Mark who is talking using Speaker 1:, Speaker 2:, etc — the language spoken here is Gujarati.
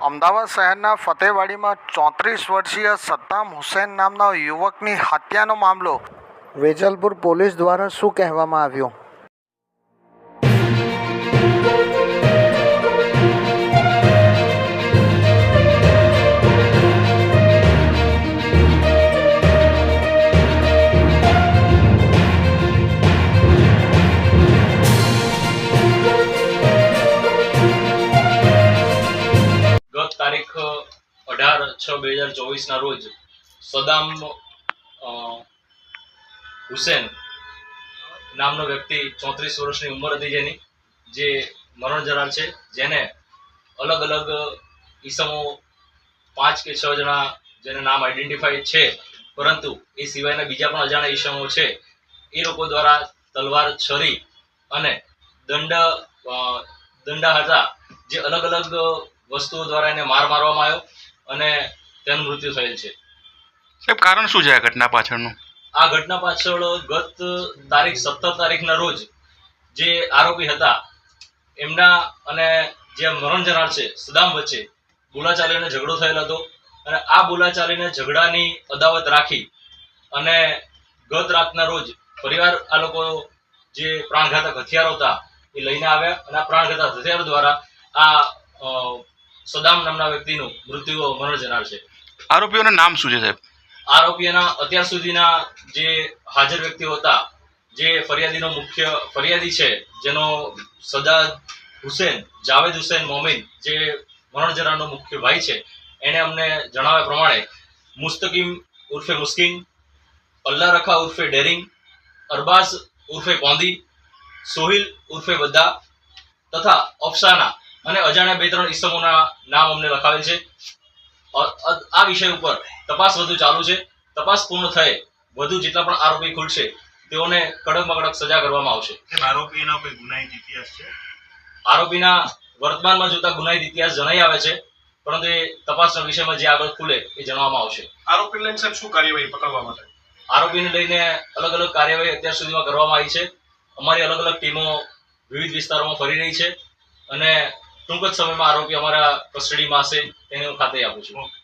Speaker 1: અમદાવાદ શહેરના ફતેવાડીમાં ચોત્રીસ વર્ષીય સત્તામ હુસેન નામના યુવકની હત્યાનો મામલો વેજલપુર પોલીસ દ્વારા શું કહેવામાં આવ્યું?
Speaker 2: છ બે હજાર ચોવીસના રોજ સદામ હુસેન નામનો વ્યક્તિ ચોત્રીસ વર્ષની ઉંમર હતી જેની, જે મરણ જનાર છે, જેને અલગ અલગ ઈસમો પાંચ કે છ જણા જેને નામ આઈડેન્ટિફાઈ છે, પરંતુ એ સિવાયના બીજા પણ અજાણ્યા ઈસમો છે. એ લોકો દ્વારા તલવાર છરી અને દંડ દંડા હતા, જે અલગ અલગ વસ્તુઓ દ્વારા એને માર મારવામાં આવ્યો. અને તેનું મૃત્યુ થયેલ છે.
Speaker 3: સાહેબ કારણ શું છે આ ઘટના પાછળનું?
Speaker 2: આ ઘટના પાછળ ગત તારીખ સત્તર તારીખના રોજ જે આરોપી હતા એમના અને જે મરણ જનાર છે સદામ વચ્ચે બોલાચાલીનો ઝઘડો થયેલ હતો અને આ બોલાચાલીને ઝઘડાની અદાવત રાખી અને ગત રાતના રોજ પરિવાર આ લોકો જે પ્રાણઘાતક હથિયારો હતા એ લઈને આવ્યા અને આ પ્રાણઘાતક હથિયારો દ્વારા આ સદામ નામના વ્યક્તિનું મૃત્યુ મરણ જનાર છે.
Speaker 3: આરોપીઓના નામ શું છે સાહેબ?
Speaker 2: આરોપીઓના અત્યાર સુધીના જે હાજર વ્યક્તિઓ હતા જે ફરિયાદીનો મુખ્ય ફરિયાદી છે જેનો સદાદ હુસેન જાવેદ હુસેન મોમીન જે મરણ જનારનો મુખ્ય ભાઈ છે એને અમને જણાવ્યા પ્રમાણે મુસ્તકીમ ઉર્ફે મુસ્કિન અલ્લા રખા ઉર્ફે ડેરિંગ અરબાઝ ઉર્ફે કોંદી સોહિલ ઉર્ફે બદ્દા તથા અફસાના અને અજાણ્યા બે ત્રણ ઇસમોના નામ અમને લખાવેલ છે. આ વિષય ઉપર તપાસ વધુ ચાલુ છે. તપાસ પૂર્ણ થયે વધુ જેટલા પણ આરોપી ખુલશે તેઓને કડકમાં કડક સજા કરવામાં આવશે.
Speaker 4: આરોપીનો કોઈ ગુનાહિત ઇતિહાસ છે?
Speaker 2: આરોપીના વર્તમાનમાં જોતા ગુનાહિત ઇતિહાસ જણાઈ આવે છે પરંતુ એ તપાસના વિષયમાં જે આગળ ખુલે એ જણાવવામાં આવશે.
Speaker 4: આરોપી લઈને સાહેબ શું કાર્યવાહી પકડવા માટે?
Speaker 2: આરોપીને લઈને અલગ અલગ કાર્યવાહી અત્યાર સુધીમાં કરવામાં આવી છે. અમારી અલગ અલગ ટીમો વિવિધ વિસ્તારોમાં ફરી રહી છે અને ટૂંક જ સમયમાં આરોપી અમારા કસ્ટડીમાં હશે તેને હું ખાતરી આપું છું.